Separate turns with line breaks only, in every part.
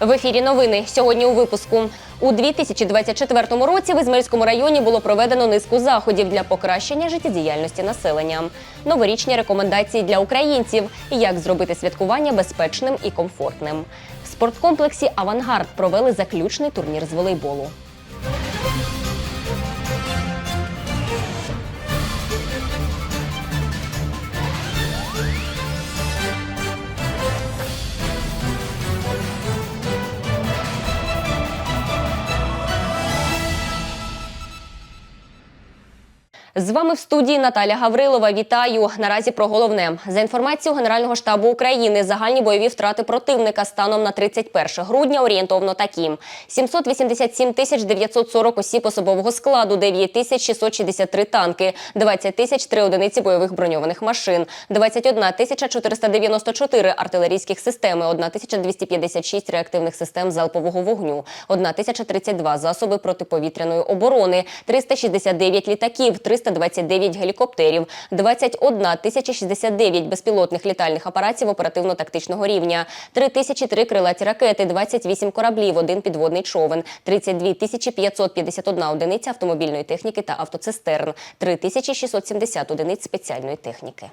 В ефірі новини сьогодні у випуску. У 2024 році в Ізмельському районі було проведено низку заходів для покращення життєдіяльності населення, новорічні рекомендації для українців, як зробити святкування безпечним і комфортним. В спорткомплексі Авангард провели заключний турнір з волейболу. З вами в студії Наталя Гаврилова. Вітаю. Наразі про головне за інформацією Генерального штабу України. Загальні бойові втрати противника станом на 31 грудня орієнтовно такі: 787 тисяч 940 осіб особового складу, 9 тисяч 663 танки, 20 тисяч 3 одиниці бойових броньованих машин, 21 тисяча 494 артилерійських системи, 1 тисяча 256 реактивних систем залпового вогню, 1 тисяча 32 засоби протиповітряної оборони, 369 літаків, 329 гелікоптерів, 21 тисяча 69 безпілотних літальних апаратів оперативно-тактичного рівня, 3003 крилаті ракети, 28 кораблів, один підводний човен, 32 тисячі 551 одиниця автомобільної техніки та автоцистерн, 3670 одиниць спеціальної техніки.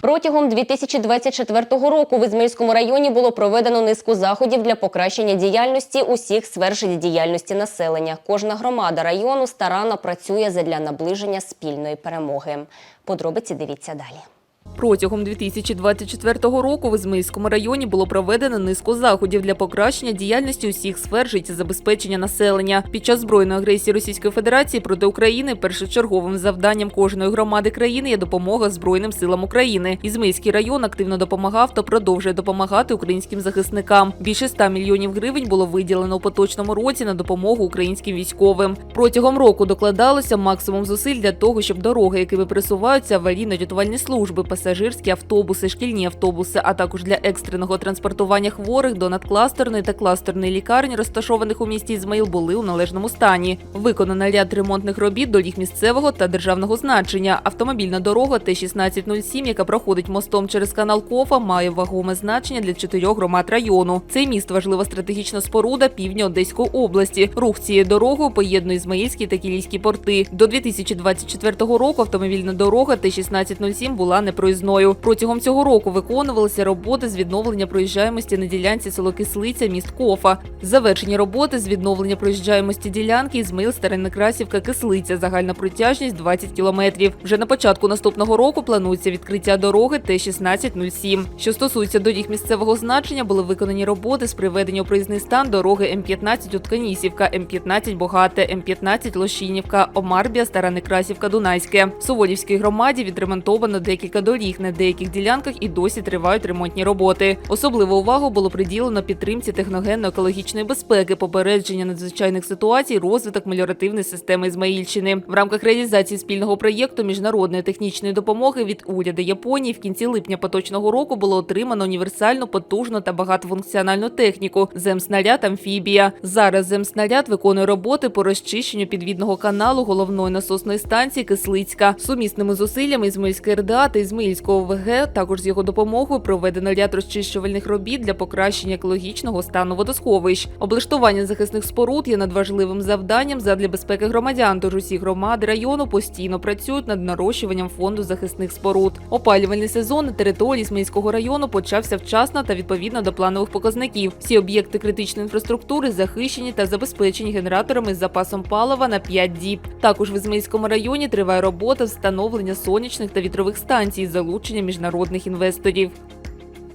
Протягом 2024 року в Ізмельському районі було проведено низку заходів для покращення діяльності усіх сфер життєдіяльності населення. Кожна громада району старанно працює задля наближення спільної перемоги. Подробиці дивіться далі.
Протягом 2024 року в Ізмаїльському районі було проведено низку заходів для покращення діяльності усіх сфер життєзабезпечення населення. Під час збройної агресії Російської Федерації проти України першочерговим завданням кожної громади країни є допомога Збройним силам України. Ізмаїльський район активно допомагав та продовжує допомагати українським захисникам. Більше 100 мільйонів гривень було виділено у поточному році на допомогу українським військовим. Протягом року докладалося максимум зусиль для того, щоб дороги, якими присуваються аварійно-рятувальні служби, пасажирські автобуси, шкільні автобуси, а також для екстреного транспортування хворих до надкластерної та кластерної лікарні, розташованих у місті Ізмаїл, були у належному стані. Виконано ряд ремонтних робіт доріг місцевого та державного значення. Автомобільна дорога Т-1607, яка проходить мостом через канал Кофа, має вагоме значення для чотирьох громад району. Цей міст важлива стратегічна споруда півдня Одеської області. Рух цією дорогою поєднує Ізмаїльські та Кілійські порти. До 2024 року автомобільна дорога Т-1607 була непроїзною. Протягом цього року виконувалися роботи з відновлення проїжджаємості на ділянці село Кислиця, міст Кофа. Завершені роботи з відновлення проїжджаємості ділянки Ізмаїл Староneкрасівка Кислиця. Загальна протяжність 20 кілометрів. Вже на початку наступного року планується відкриття дороги Т-1607. Що стосується доріг місцевого значення, були виконані роботи з приведення у проїзний стан дороги М15 Утканісівка, М15 Богате, М15 Лощинівка, Омарбія, Стара Некрасівка, Дунайське. В Суводівській громаді відремонтовано декілька доріг. На деяких ділянках і досі тривають ремонтні роботи. Особливу увагу було приділено підтримці техногенно-екологічної безпеки, попередження надзвичайних ситуацій, розвиток меліоративної системи Ізмаїльщини. В рамках реалізації спільного проєкту міжнародної технічної допомоги від уряду Японії в кінці липня поточного року було отримано універсальну, потужну та багатофункціональну техніку земснаряд амфібія. Зараз земснаряд виконує роботи по розчищенню підвідного каналу головної насосної станції Кислицька. Сумісними зусиллями Ізмаїльської РДА та Ізмаїльського ВГ також з його допомогою проведено ряд розчищувальних робіт для покращення екологічного стану водосховищ. Облаштування захисних споруд є надважливим завданням задля безпеки громадян. Тож усі громади району постійно працюють над нарощуванням фонду захисних споруд. Опалювальний сезон на території Ізмаїльського району почався вчасно та відповідно до планових показників. Всі об'єкти критичної інфраструктури захищені та забезпечені генераторами з запасом палива на 5 діб. Також в Ізмаїльському районі триває робота встановлення сонячних та вітрових станцій з залученням міжнародних інвесторів.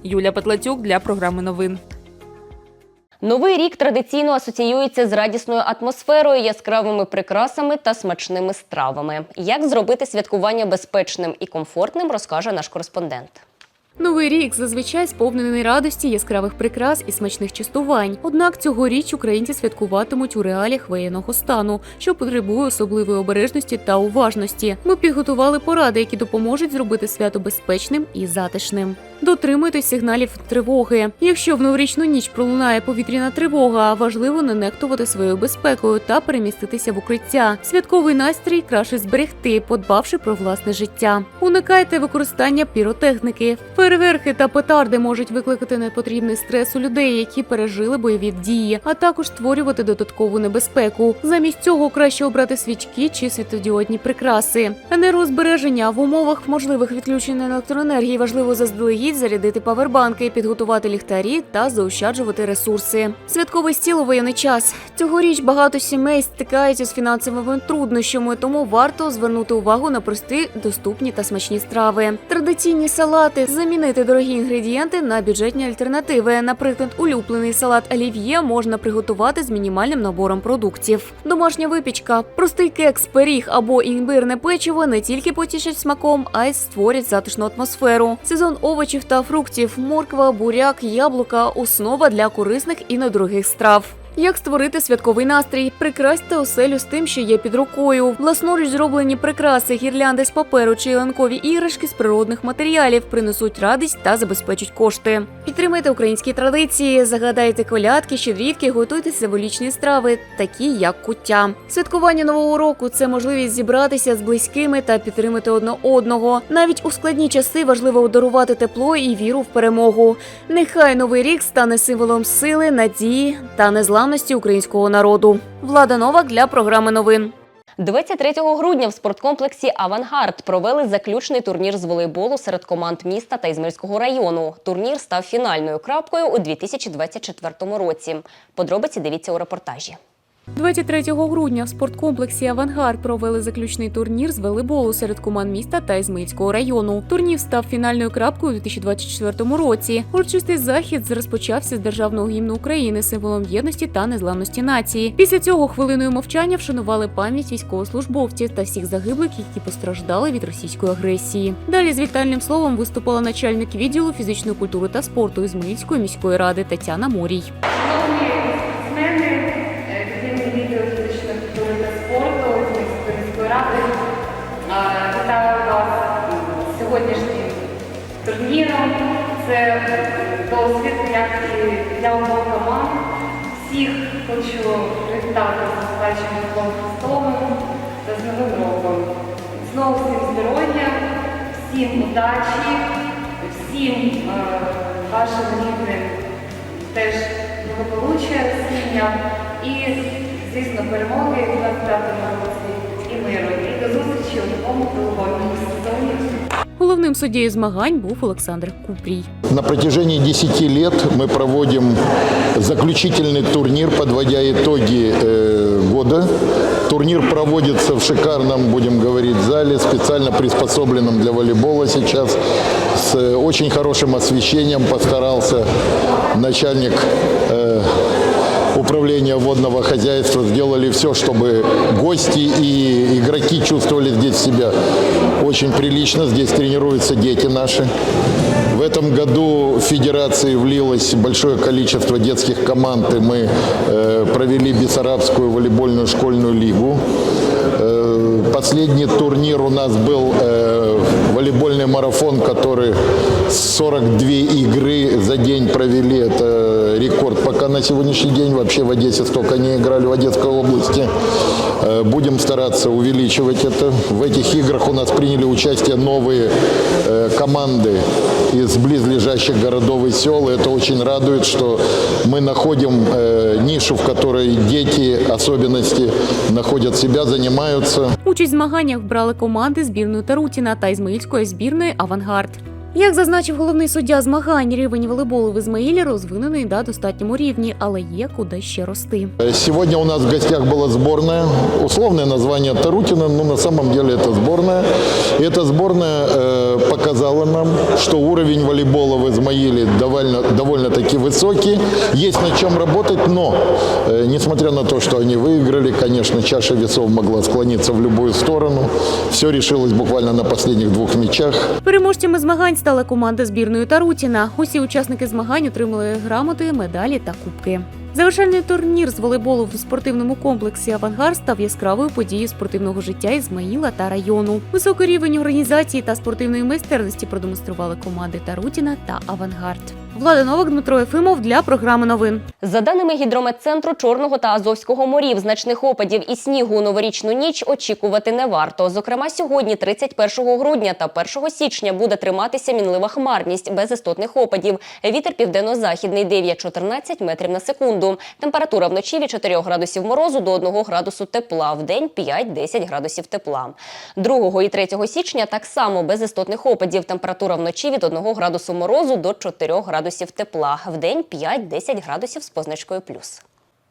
Юля Петлацюк для програми новин.
Новий рік традиційно асоціюється з радісною атмосферою, яскравими прикрасами та смачними стравами. Як зробити святкування безпечним і комфортним, розкаже наш кореспондент.
Новий рік зазвичай сповнений радості, яскравих прикрас і смачних частувань. Однак цьогоріч українці святкуватимуть у реаліях воєнного стану, що потребує особливої обережності та уважності. Ми підготували поради, які допоможуть зробити свято безпечним і затишним. Дотримуйтесь сигналів тривоги. Якщо в новорічну ніч пролунає повітряна тривога, важливо не нехтувати своєю безпекою та переміститися в укриття. Святковий настрій краще зберегти, подбавши про власне життя. Уникайте використання піротехніки. Фейерверки та петарди можуть викликати непотрібний стрес у людей, які пережили бойові дії, а також створювати додаткову небезпеку. Замість цього краще обрати свічки чи світодіодні прикраси. Енергозбереження в умовах можливих відключень електроенергії важливо заздалегідь зарядити павербанки, підготувати ліхтарі та заощаджувати ресурси. Святковий стіл у воєнний час. Цьогоріч багато сімей стикаються з фінансовими труднощами, тому варто звернути увагу на прості, доступні та смачні страви. Традиційні салати замінити дорогі інгредієнти на бюджетні альтернативи. Наприклад, улюблений салат олів'є можна приготувати з мінімальним набором продуктів. Домашня випічка, простий кекс, пиріг або імбирне печиво не тільки потішать смаком, а й створять затишну атмосферу. Сезон овочів та фруктів, морква, буряк, яблука основа для корисних і недорогих страв. Як створити святковий настрій? Прикрасьте оселю з тим, що є під рукою. Власноруч зроблені прикраси, гірлянди з паперу чи ялинкові іграшки з природних матеріалів принесуть радість та забезпечать кошти. Підтримайте українські традиції, загадайте колядки, щедрівки, готуйте символічні страви, такі як куття. Святкування нового року це можливість зібратися з близькими та підтримати одне одного. Навіть у складні часи важливо дарувати тепло і віру в перемогу. Нехай новий рік стане символом сили, надії та незламності українського народу. Влада Новак для програми новин.
23 грудня в спорткомплексі Авангард провели заключний турнір з волейболу серед команд міста та Ізмирського району. Турнір став фінальною крапкою у 2024 році. Подробиці дивіться у репортажі.
23 грудня в спорткомплексі Авангард провели заключний турнір з волейболу серед команд міста та Ізмаїльського району. Турнір став фінальною крапкою у 2024 році. Урочистий захід розпочався з державного гімну України, символом єдності та незламності нації. Після цього хвилиною мовчання вшанували пам'ять військовослужбовців та всіх загиблих, які постраждали від російської агресії. Далі з вітальним словом виступила начальник відділу фізичної культури та спорту Ізмаїльської міської ради Тетяна Морій.
Ради, вітаю вас сьогоднішнім турніром. Це досвід, як і для обох команд. Всіх хочу привітати з наступаючим Різдвом Христовим та з Новим роком. Знову всім здоров'я, всім удачі, всім е, вашим рідним теж благополуччя сім'ям і, звісно, перемоги в 25 році і миру. І до зустрічі у новому футбольному сезоні.
Головним суддєю змагань був Олександр Купрій.
На протяжении 10 лет мы проводим заключительный турнир, подводя итоги э, года. Турнир проводится в шикарном, будем говорить, зале, специально приспособленном для волейбола сейчас, с э, очень хорошим освещением постарался начальник э, управления водного хозяйства сделали все, чтобы гости и игроки чувствовали здесь себя очень прилично. Здесь тренируются дети наши. В этом году в федерации влилось большое количество детских команд, и мы э, провели Бессарабскую волейбольную школьную лигу. Последний турнир у нас был э, волейбольный марафон, который 42 игры за день провели. Это рекорд пока на сегодняшний день. Вообще в Одессе столько не играли в Одесской области. Э, Будем стараться увеличивать это. В этих играх у нас приняли участие новые э, команды из близлежащих городов и сел. Это очень радует, что мы находим э, нишу, в которой дети особенности находят себя, занимаются.
Участь в змаганнях брали команди збірної Тарутіна та Ізмаїльської збірної Авангард. Як зазначив головний суддя змагань, рівень волейболу в Ізмаїлі розвинений на достатньому рівні, але є куди ще рости.
Сегодня у нас в гостях была сборная. Условное название Тарутина, но на самом деле это сборная. И эта сборная э, показала нам, что уровень волейбола в Измаиле довольно, довольно-таки высокий. Есть над чем работать, но э, несмотря на то, что они выиграли, конечно, чаша весов могла склониться в любую сторону. Все решилось буквально на последних двух мячах.
Переможцями змагань стала команда збірної Тарутіна. Усі учасники змагань отримали грамоти, медалі та кубки. Завершальний турнір з волейболу в спортивному комплексі Авангард став яскравою подією спортивного життя Ізмаїла та району. Високий рівень організації та спортивної майстерності продемонстрували команди Тарутіна та Авангард. Влада Новак, Дмитро Єфимов для програми новин.
За даними гідрометцентру Чорного та Азовського морів, значних опадів і снігу у новорічну ніч очікувати не варто. Зокрема, сьогодні, 31 грудня та 1 січня, буде триматися мінлива хмарність без істотних опадів. Вітер південно-західний 9-14 метрів на секунду. Температура вночі від 4 градусів морозу до 1 градусу тепла. В день 5-10 градусів тепла. 2 і 3 січня так само без істотних опадів. Температура вночі від 1 градусу морозу до 4 градусів тепла. В день 5-10 градусів з позначкою плюс.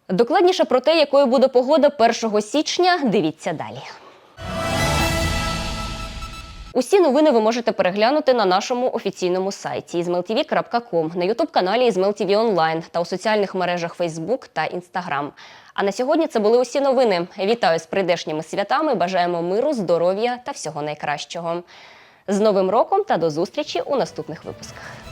Докладніше про те, якою буде погода 1 січня, дивіться далі. Усі новини ви можете переглянути на нашому офіційному сайті izmailtv.com, на ютуб-каналі IzmailTV Онлайн та у соціальних мережах Facebook та Instagram. А на сьогодні це були усі новини. Вітаю з прийдешніми святами. Бажаємо миру, здоров'я та всього найкращого. З Новим роком та до зустрічі у наступних випусках.